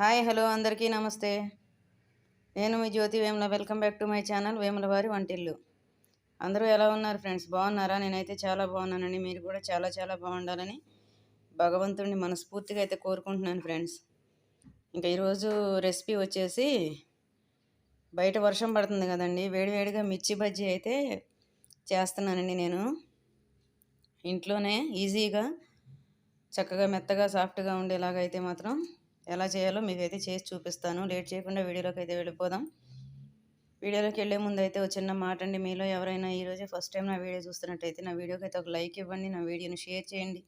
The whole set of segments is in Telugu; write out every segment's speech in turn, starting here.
హాయ్ హలో అందరికీ నమస్తే. నేను మీ Jyothi Vemula welcome back to my channel Vemula వారి వంటిల్లు. అందరూ ఎలా ఉన్నారు ఫ్రెండ్స్? బాగున్నారా? నేనైతే చాలా బాగున్నానండి. మీరు కూడా చాలా చాలా బాగుండాలని భగవంతుడిని మనస్ఫూర్తిగా అయితే కోరుకుంటున్నాను ఫ్రెండ్స్. ఇంకా ఈరోజు రెసిపీ వచ్చేసి బయట వర్షం పడుతుంది కదండి. వేడివేడిగా మిర్చి బజ్జీ అయితే చేస్తున్నానండి నేను. ఇంట్లోనే ఈజీగా చక్కగా మెత్తగా సాఫ్ట్గా ఉండేలాగా అయితే మాత్రం ఎలా చేయాలో మీకైతే చేసి చూపిస్తాను. లేట్ చేయకుండా వీడియోలోకి అయితే వెళ్ళిపోదాం. వీడియోలోకి వెళ్ళే ముందు అయితే ఒక చిన్న మాట అండి మీలో ఎవరైనా ఈరోజే ఫస్ట్ టైం నా వీడియో చూస్తున్నట్టయితే నా వీడియోకి అయితే ఒక లైక్ ఇవ్వండి. నా వీడియోని షేర్ చేయండి.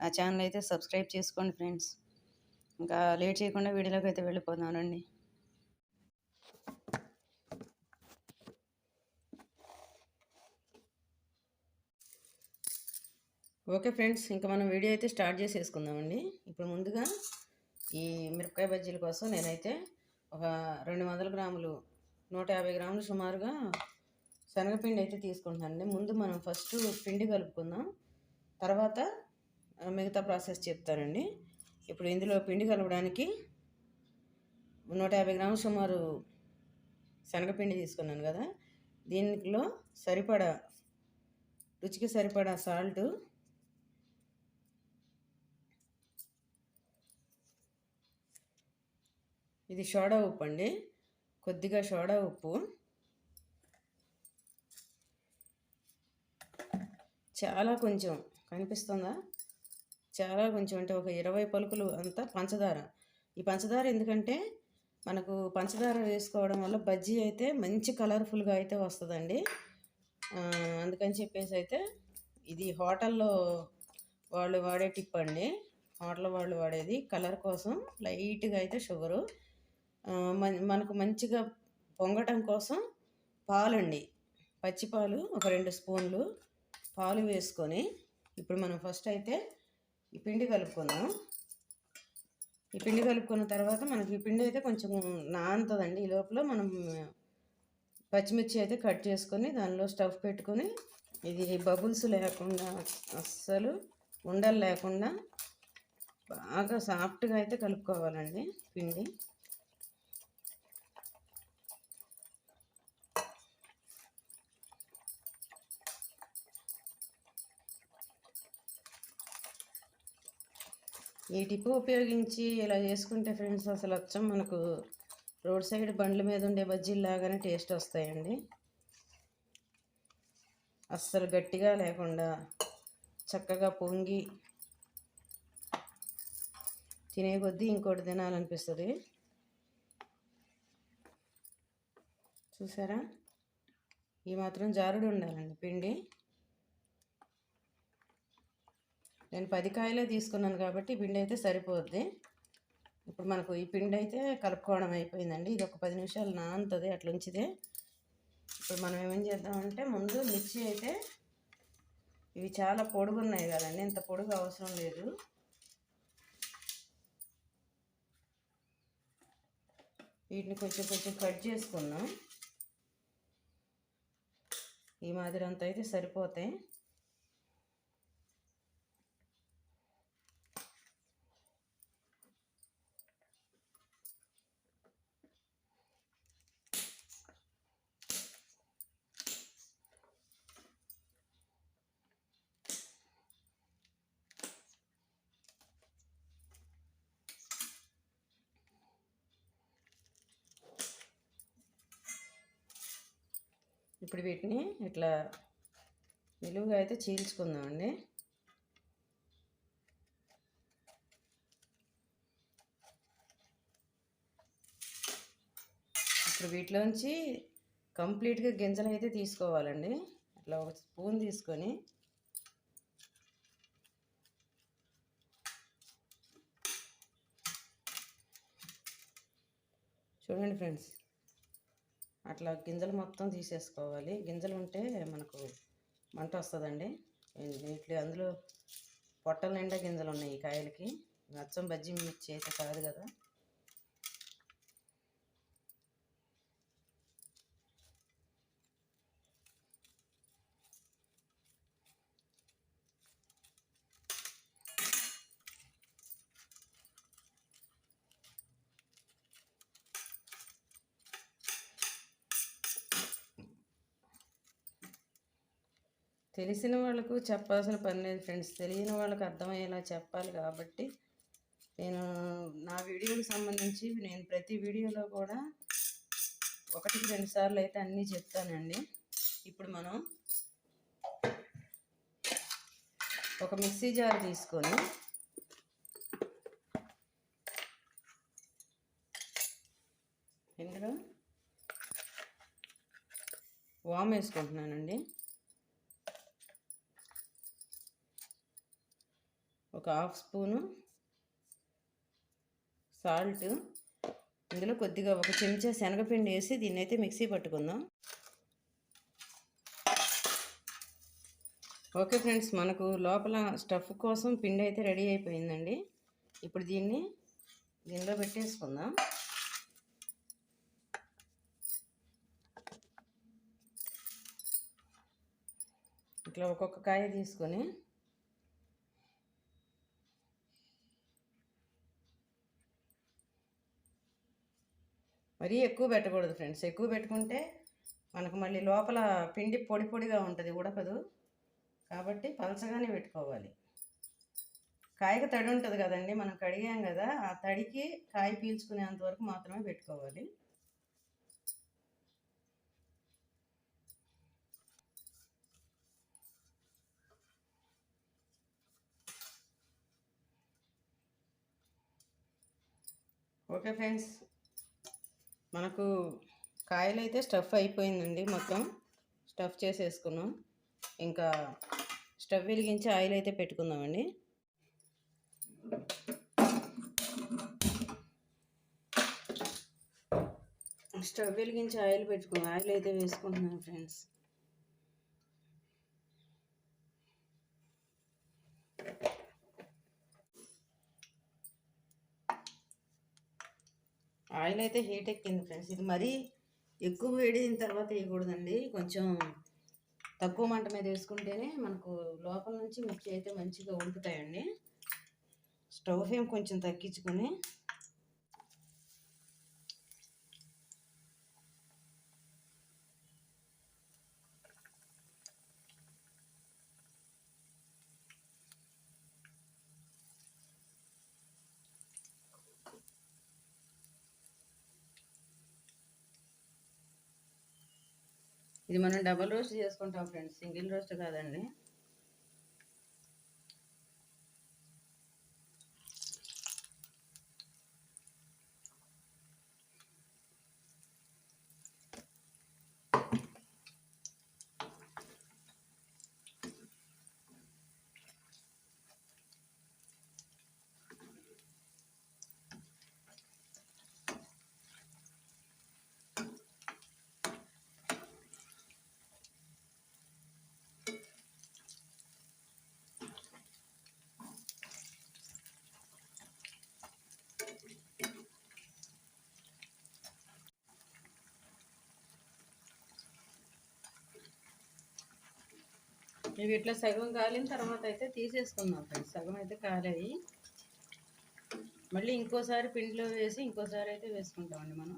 నా ఛానల్ అయితే సబ్స్క్రైబ్ చేసుకోండి ఫ్రెండ్స్ ఇంకా లేట్ చేయకుండా వీడియోలోకి అయితే వెళ్ళిపోదానండి ఓకే ఫ్రెండ్స్ ఇంకా మనం వీడియో అయితే స్టార్ట్ చేసేసుకుందామండి. ఇప్పుడు ముందుగా ఈ మిరపకాయ బజ్జీల కోసం నేనైతే ఒక రెండు వందల గ్రాములు నూట యాభై గ్రాములు సుమారుగా శనగపిండి అయితే తీసుకుంటానండి. ముందు మనం ఫస్ట్ పిండి కలుపుకుందాం. తర్వాత మిగతా ప్రాసెస్ చెప్తానండి. ఇప్పుడు ఇందులో పిండి కలపడానికి నూట యాభై గ్రాములు సుమారు శనగపిండి తీసుకున్నాను కదా. దీనిలో సరిపడా రుచికి సరిపడా సాల్టు ఇది సోడా ఉప్పు అండి. కొద్దిగా సోడా ఉప్పు. చాలా కొంచెం కనిపిస్తుందా? చాలా కొంచెం అంటే ఒక ఇరవై పలుకులు అంతా పంచదార. ఈ పంచదార ఎందుకంటే మనకు పంచదార వేసుకోవడం వల్ల బజ్జీ అయితే మంచి కలర్ఫుల్గా అయితే వస్తుందండి. అందుకని చెప్పేసి అయితే ఇది హోటల్లో వాళ్ళు వాడే టిప్ అండి హోటల్ వాళ్ళు వాడేది కలర్ కోసం లైట్గా అయితే షుగరు. మనకు మంచిగా పొంగటం కోసం పాలండి. పచ్చిపాలు ఒక రెండు స్పూన్లు పాలు వేసుకొని ఇప్పుడు మనం ఫస్ట్ అయితే ఈ పిండి కలుపుకుందాం. ఈ పిండి కలుపుకున్న తర్వాత మనకి ఈ పిండి అయితే కొంచెం నానుతుందండి ఈ లోపల మనం పచ్చిమిర్చి అయితే కట్ చేసుకొని దానిలో స్టవ్ పెట్టుకొని ఇది బబుల్స్ లేకుండా అస్సలు ఉండలు లేకుండా బాగా సాఫ్ట్గా అయితే కలుపుకోవాలండి పిండి. ఈ టిప్పు ఉపయోగించి ఇలా చేసుకుంటే ఫ్రెండ్స్ అసలు అచ్చం మనకు రోడ్ సైడ్ బండ్ల మీద ఉండే బజ్జీలు లాగానే టేస్ట్ వస్తాయండి. అస్సలు గట్టిగా లేకుండా చక్కగా పొంగి తినే కొద్దీ ఇంకోటి తినాలనిపిస్తుంది. చూసారా? ఈ మాత్రం జారుడు ఉండాలండి పిండి. నేను పది కాయలే తీసుకున్నాను కాబట్టి పిండి అయితే సరిపోద్ది. ఇప్పుడు మనకు ఈ పిండి అయితే కలుపుకోవడం అయిపోయిందండి. ఇది ఒక పది నిమిషాలు నానుతుంది అట్లా ఇప్పుడు మనం ఏమేం చేద్దామంటే ముందు మిర్చి అయితే ఇవి చాలా పొడుగు ఉన్నాయి కదండి. ఇంత పొడుగు అవసరం లేదు. వీటిని కొంచెం కొంచెం కట్ చేసుకున్నాం. ఈ మాదిరి అంత అయితే సరిపోతాయి. ఇప్పుడు వీటిని ఇట్లా నిలువుగా అయితే చీల్చుకుందామండి. ఇప్పుడు వీటిలోంచి కంప్లీట్గా గింజలు అయితే తీసుకోవాలండి. అట్లా ఒక స్పూన్ తీసుకొని చూడండి ఫ్రెండ్స్. అట్లా గింజలు మొత్తం తీసేసుకోవాలి. గింజలు ఉంటే మనకు మంట వస్తుందండి. వీటి అందులో పొట్టల నిండా గింజలు ఉన్నాయి ఈ కాయలకి. నచ్చం బజ్జి మిర్చి అయితే కాదు కదా. తెలిసిన వాళ్ళకు చెప్పాల్సిన పని లేదు ఫ్రెండ్స్. తెలియని వాళ్ళకి అర్థమయ్యేలా చెప్పాలి కాబట్టి నేను నా వీడియోకి సంబంధించి నేను ప్రతి వీడియోలో కూడా ఒకటికి రెండు సార్లు అయితే అన్నీ చెప్తానండి. ఇప్పుడు మనం ఒక మిక్సీ జార్ తీసుకొని ఇందులో వామ్ వేసుకుంటున్నానండి. ఒక హాఫ్ స్పూను సాల్ట్. ఇందులో కొద్దిగా ఒక చెంచా శనగపిండి వేసి దీన్ని అయితే మిక్సీ పట్టుకుందాం. ఓకే ఫ్రెండ్స్ మనకు లోపల స్టఫ్ కోసం పిండి అయితే రెడీ అయిపోయిందండి. ఇప్పుడు దీన్ని దీనిలో పెట్టేసుకుందాం. ఇట్లా ఒక్కొక్క కాయ తీసుకొని మరీ ఎక్కువ పెట్టకూడదు ఫ్రెండ్స్. ఎక్కువ పెట్టుకుంటే మనకు మళ్ళీ లోపల పిండి పొడి పొడిగా ఉంటుంది ఉడకదు. కాబట్టి పలచగానే పెట్టుకోవాలి. కాయకు తడి ఉంటుంది కదండి మనం కడిగాం కదా ఆ తడికి కాయ పీల్చుకునేంత వరకు మాత్రమే పెట్టుకోవాలి. Okay friends. మనకు కాయలు అయితే స్టఫ్ అయిపోయిందండి మొత్తం. స్టఫ్ చేసేసుకున్నాం. ఇంకా స్టవ్ వెలిగించి ఆయిల్ అయితే పెట్టుకుందామండి. స్టవ్ వెలిగించి ఆయిల్ పెట్టుకున్నాం. ఆయిల్ అయితే వేసుకుంటున్నాను ఫ్రెండ్స్. ఆయిల్ అయితే హీట్ ఎక్కింది ఫ్రెండ్స్. ఇది మరీ ఎక్కువ వేడిన తర్వాత వేయకూడదండి. కొంచెం తక్కువ మంట మీద వేసుకుంటేనే మనకు లోపల నుంచి మిర్చి అయితే మంచిగా ఉడుకుతాయండి. స్టవ్ ఫ్లేమ్ కొంచెం తగ్గించుకొని ఇది మనం డబల్ రోస్ట్ చేసుకుంటాం ఫ్రెండ్స్. సింగిల్ రోస్ట్ కాదండి. ఇవి ఇట్లా సగం కాలిన తర్వాత అయితే తీసేసుకుందాం ఫ్రెండ్స్. సగం అయితే కాలేవి మళ్ళీ ఇంకోసారి పిండిలో వేసి ఇంకోసారి అయితే వేసుకుంటామండి మనం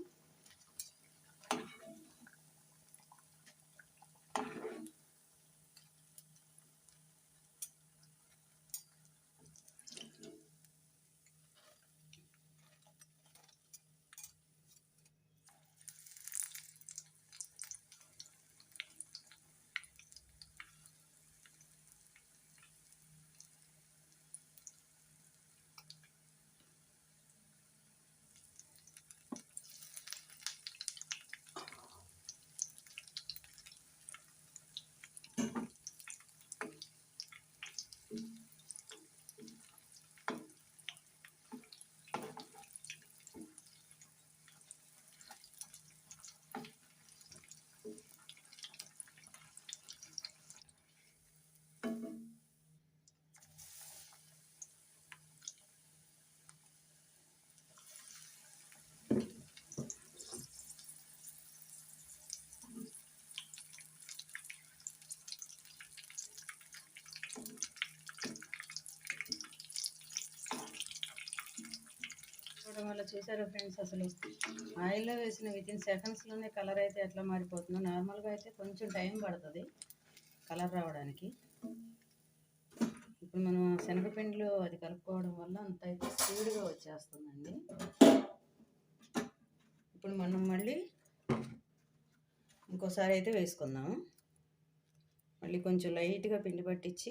చూడడం వల్ల చూసారా ఫ్రెండ్స్ అసలు? ఆయిల్లో వేసిన వితిన్ సెకండ్స్లోనే కలర్ అయితే ఎట్లా మారిపోతుందో. నార్మల్గా అయితే కొంచెం టైం పడుతుంది కలర్ రావడానికి. ఇప్పుడు మనం శనగపిండిలో అది కలుపుకోవడం వల్ల అంత అయితే స్పీడ్గా వచ్చేస్తుందండి. ఇప్పుడు మనం మళ్ళీ ఇంకోసారి అయితే వేసుకుందాము. మళ్ళీ కొంచెం లైట్గా పిండి పట్టించి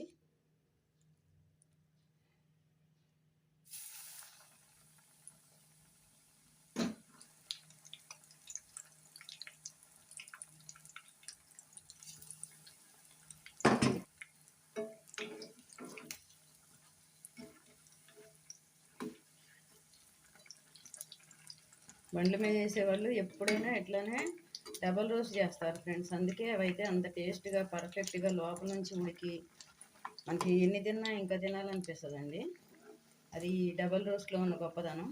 బండ్ల మీద వేసేవాళ్ళు ఎప్పుడైనా ఇట్లానే డబల్ రోస్ట్ చేస్తారు ఫ్రెండ్స్. అందుకే అవైతే అంత టేస్ట్గా పర్ఫెక్ట్గా లోపల నుంచి ఉడికి మనకి ఎన్ని తిన్నా ఇంకా తినాలనిపిస్తుందండి. అది డబల్ రోస్ట్లో ఉన్న గొప్పదనం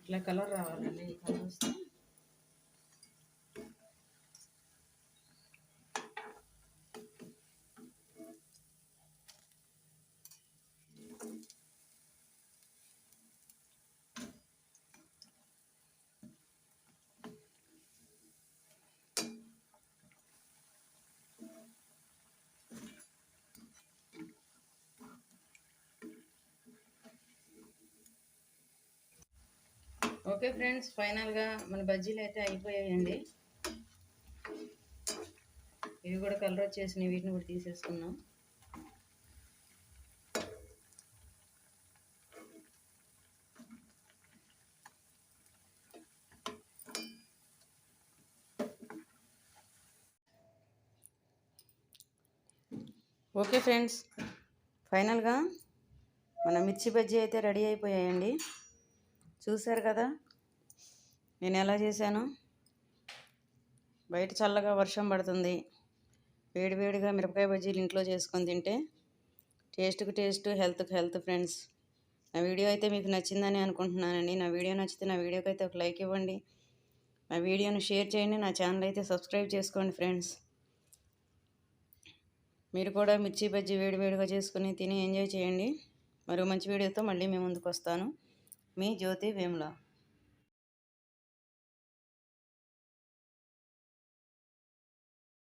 ఇట్లా కలర్ రావాలండి ఈ కలర్ వస్తే. ఓకే ఫ్రెండ్స్ ఫైనల్గా మన బజ్జీలు అయితే అయిపోయాయండి. ఇవి కూడా కలర్ వచ్చేసినాయి వీటిని కూడా తీసేసుకున్నాం ఓకే ఫ్రెండ్స్ ఫైనల్గా మన మిర్చి బజ్జీ అయితే రెడీ అయిపోయాయండి. చూశారు కదా? నేను ఎలా చేశాను? బయట చల్లగా వర్షం పడుతుంది. వేడివేడిగా మిరపకాయ బజ్జీలు ఇంట్లో చేసుకొని తింటే టేస్ట్కు టేస్ట్ హెల్త్కి హెల్త్ ఫ్రెండ్స్. నా వీడియో అయితే మీకు నచ్చిందని అనుకుంటున్నానండి. నా వీడియో నచ్చితే నా వీడియోకి అయితే ఒక లైక్ ఇవ్వండి. నా వీడియోను షేర్ చేయండి. నా ఛానల్ అయితే సబ్స్క్రైబ్ చేసుకోండి ఫ్రెండ్స్. మీరు కూడా మిర్చి బజ్జీ వేడివేడిగా చేసుకుని తిని ఎంజాయ్ చేయండి. మరో మంచి వీడియోతో మళ్ళీ మేము ముందుకు వస్తాను. మీ జ్యోతి వేముల